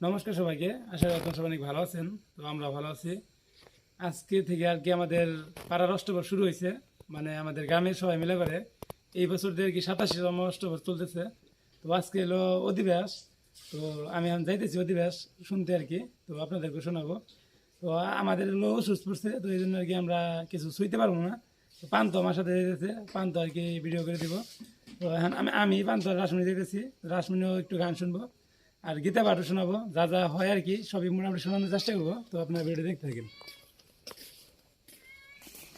নমস্কার সবাইকে। আশা করি আপনারা সবাই অনেক ভালো আছেন। তো আমরা ভালো আছি। আজকে থেকে আর কি আমাদের পাড়ার অষ্টবর শুরু হয়েছে। মানে আমাদের গ্রামের সবাই মিলে করে। এই বছর দিয়ে কি সাতাশিতম অষ্টবর চলতেছে। তো আজকে এলো অধিবাস তো আমি এখন যাইতেছি অধিবাস শুনতে আর কি। তো আপনাদেরকে শোনাবো। তো আমাদের হলো অসুস্থ পড়ছে, তো এই জন্য আর কি আমরা কিছু শুইতে পারব না। তো পান্ত আমার সাথে যেতেছে পান্ত আর কি ভিডিও করে দিব। তো এখন আমি আমি পান্ত রাসমণি যেতেছি রাসমণিও একটু গান শুনব। আর গীতা পাঠও শোনাবো। যা যা হয় আর কি, সবই মোটামুটি শোনানোর চেষ্টা করব। তো আপনার ভিডিও দেখতে থাকেন।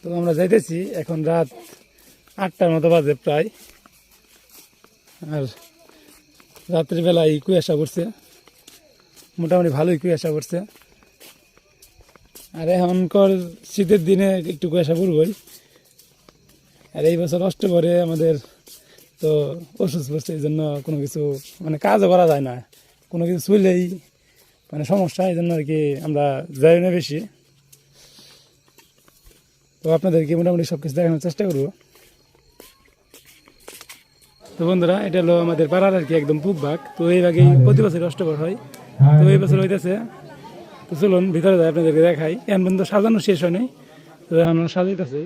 তো আমরা যাইতেছি, এখন রাত আটটার মতো বাজে প্রায়। আর রাত্রির বেলায় কুয়াশা পড়ছে। মোটামুটি ভালোই কুয়াশা পড়ছে। আর এখনকার শীতের দিনে একটু কুয়াশা পড়বই। আর এই বছর অষ্টপরে আমাদের তো অসুস্থ পড়ছে, এই জন্য কোনো কিছু মানে কাজও করা যায় না। কোনো কিছু চুইলেই মানে সমস্যা এই জন্য আর কি আমরা যাই না বেশি। তো আপনাদেরকে মোটামুটি সব কিছু দেখানোর চেষ্টা করব। তো বন্ধুরা, এটা হলো আমাদের পাড়ার আর কি একদম পূব ভাগ। তো এই ভাগেই প্রতি বছর অষ্টপর হয়। তো এই বছর হইতেছে, তো চলুন ভিতরে যাই, আপনাদেরকে দেখাই। এখন পর্যন্ত সাজানো শেষ হয়নি। তো এখন সাজাইতেছে।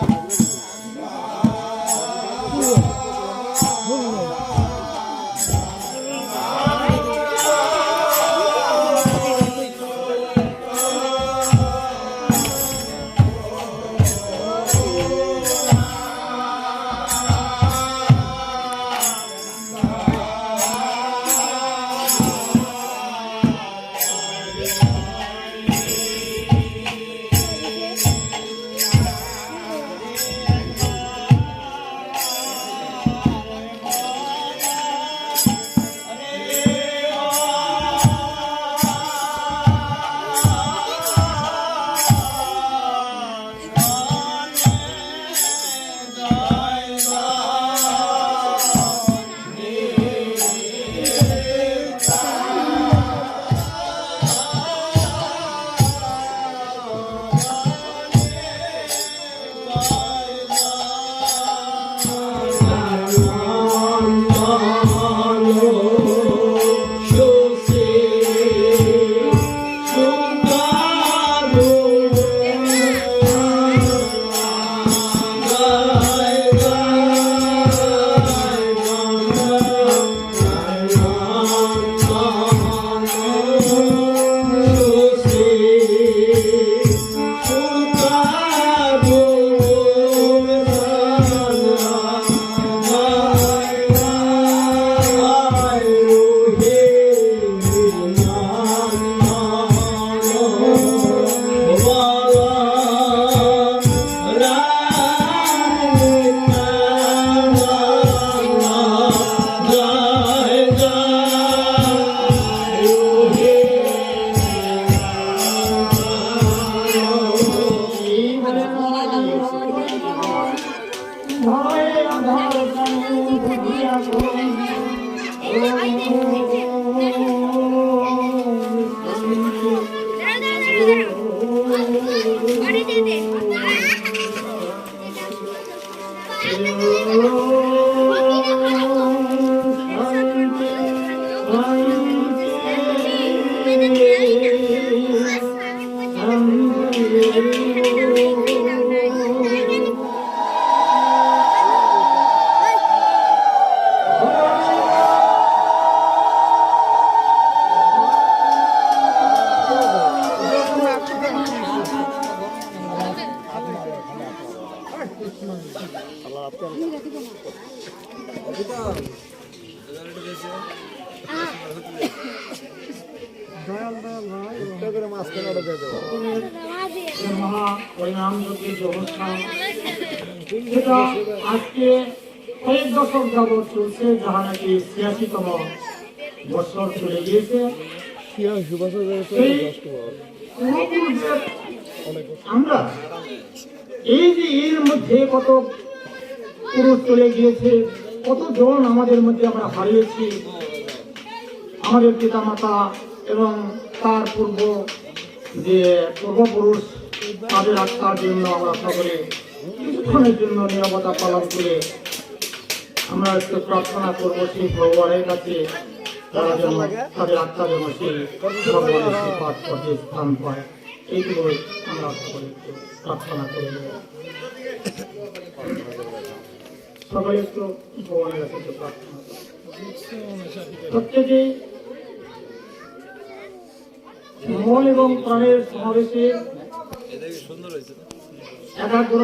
Wow. Senhor. Não. Ah. আজকে দশক চলছে নাকি ছিয়াশিতম বছর চলে গিয়েছে আমরা এই যে এর মধ্যে কত পুরুষ চলে গিয়েছে কতজন আমাদের মধ্যে আমরা হারিয়েছি আমাদের পিতা মাতা এবং তার পূর্ব যে পূর্বপুরুষ তাদের আত্মার জন্য আমরা সকলে কিছুক্ষণের জন্য নিরাপত্তা পালন করে আমরা একটু প্রার্থনা করব সেই ভগবানের কাছে। তারা যেন তাদের আত্মা যেন সেই ভগবানের পাঠ পথে স্থান পায়। এইগুলোই আমরা সকলে প্রার্থনা করে নেব। সবাই একটু ভগবানের কাছে প্রার্থনা। প্রত্যেকে মন এবং প্রাণের সমাবেশে একাগ্র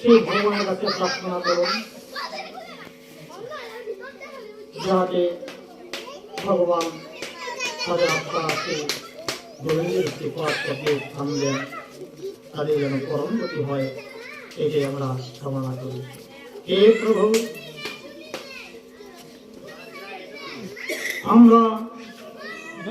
সেই ভগবানের কাছে প্রার্থনা করুন, যাতে ভগবান তাদের আত্মাকে গোবিন্দের কৃপার স্থান দেন তাদের যেন পরম গতি হয়, এটাই আমরা কামনা করি। হে প্রভু, আমরা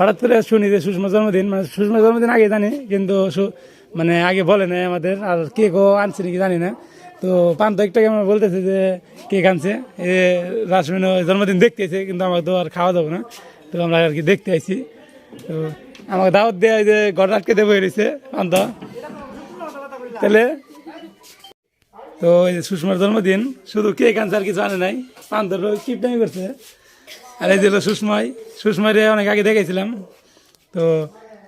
হঠাৎ করে শুনি যে সুষমা জন্মদিন মানে সুষমা জন্মদিন আগে জানি, কিন্তু মানে আগে বলে নাই আমাদের, আর কে কেকও আনছে নাকি জানি না। তো পান্ত একটাকে আমরা বলতেছে যে কেক আনছে এ রাসমিন জন্মদিন দেখতে কিন্তু আমাকে তো আর খাওয়া যাবে না। তো আমরা আর কি দেখতে আইছি। তো আমাকে দাওয়াত দেয় যে ঘর আটকে দেবো রয়েছে পান্ত। তাহলে? তো এই সুষমার জন্মদিন, শুধু কেক আনছে আর কিছু আনে নাই পান্তর কিপটামি করছে। আর এই যে হলো সুষমাই। সুষমাইরে অনেক আগে দেখেছিলাম। তো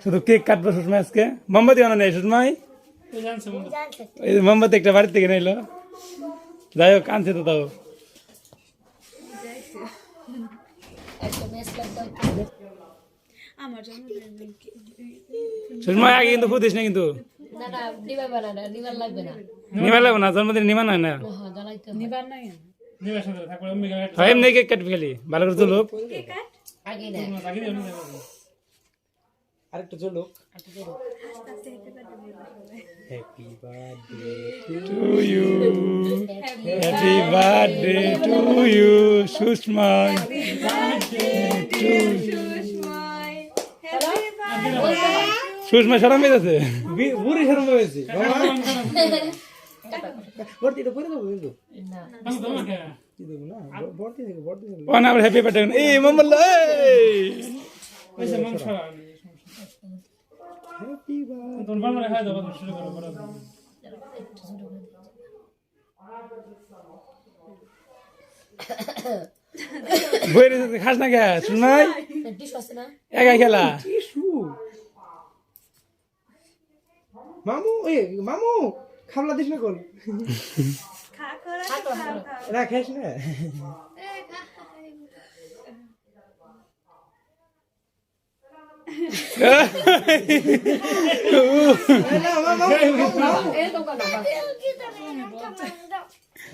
শুধু কেক কাটবো সুষমা আজকে। মোমবাতি আনা নেই সুষমাই? এই মোমবাতি একটা বাড়ির থেকে নিলো। যাই হোক আনছে তো তাও। সুষমাই আগে কিন্তু ফুদিস না কিন্তু। না না না লাগবে না। না জন্মদিন নিমা নয় না? হ্যাঁ। নিবার নাই হয় এমনি কেক কাটবি খালি ভালো করে না আরেকটু চলুক to you happy birthday to you সুষমাই Sushma সারা মেয়ে আছে বুড়ি সেরকম হয়েছে ভর্তি এটা দেবো কিন্তু খাস না কে শুনাই টিসু একাই খেলা মামু এ মামু খাবলা দিস না কোন? না খাইস না।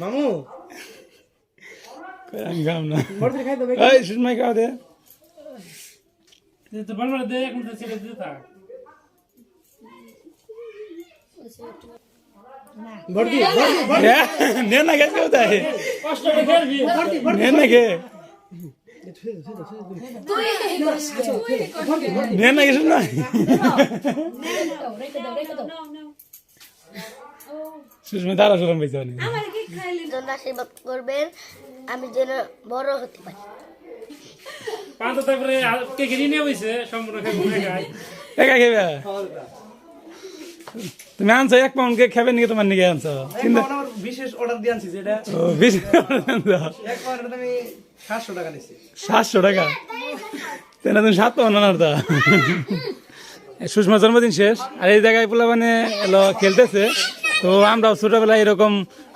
মামু। আমি খাম না এই নে না গেছে কোথায় নে না গে নে না গেছে না অনেক আশীর্বাদ করবেন আমি যেন বড় হতে পারি পাঁচ তারপরে কে কিনে নিয়ে বইছে সম্পূর্ণ খাই ঘুরে খায় একা খেবে তুমি আনছো এক পাউন্ড কেক খাবে নাকি তোমার নিকে আনছো? কিন্তু বিশেষ অর্ডার দিয়ে আনছি যেটা ও, বেশি আনছো। এক পাউন্ডের আমি সাতশো টাকা নিচ্ছি সাতশো টাকা? তেনা তুমি সাত পাউন্ড আনার তা। সুষমার জন্মদিন শেষ আর এই জায়গায় পোলা মানে এলো খেলতেছে। তো আমরাও ছোটবেলায় এরকম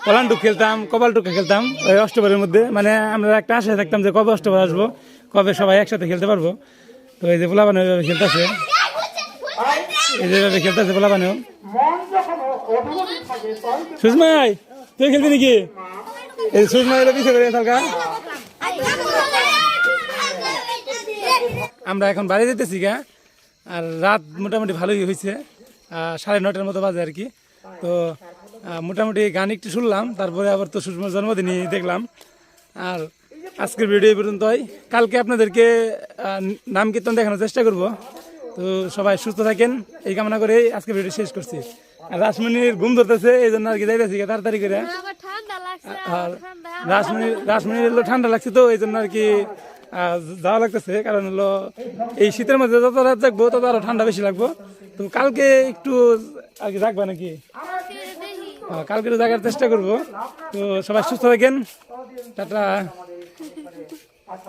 পলান্টুক খেলতাম কপালটুকা খেলতাম ওই অষ্টবরের মধ্যে। মানে আমরা একটা আশায় থাকতাম যে কবে অষ্টবর আসব কবে সবাই একসাথে খেলতে পারব। তো এই যে পোলা মানে খেলতেছে। এভাবে খেলতেছে থাকে তখন সুষমাই, তুই খেলবি নাকি? এই সুষমাই পিছিয়ে করে আমরা এখন বাড়ি যেতেছি গা, আর রাত মোটামুটি ভালোই হয়েছে সাড়ে নটার মতো বাজে আর কি। তো মোটামুটি গান একটু শুনলাম, তারপরে আবার তো সুষমার জন্মদিনই দেখলাম। আর আজকের ভিডিও এই পর্যন্তই। কালকে আপনাদেরকে নাম কীর্তন দেখানোর চেষ্টা করব। তো সবাই সুস্থ থাকেন। এই কামনা করে আজকে ভিডিও শেষ করছি। আর রাসমণির ঘুম ধরতেছে এই জন্য আর কি যাইতেছি তাড়াতাড়ি করে। আর রাসমণির রাসমণির হলো ঠান্ডা লাগছে তো এই জন্য আর কি যাওয়া লাগতেছে। কারণ হলো এই শীতের মধ্যে যত রাত থাকব তত আরও ঠান্ডা বেশি লাগবো। তো কালকে একটু আর কি রাখবা নাকি? কালকে জাগার চেষ্টা করব। তো সবাই সুস্থ থাকেন। টাটা।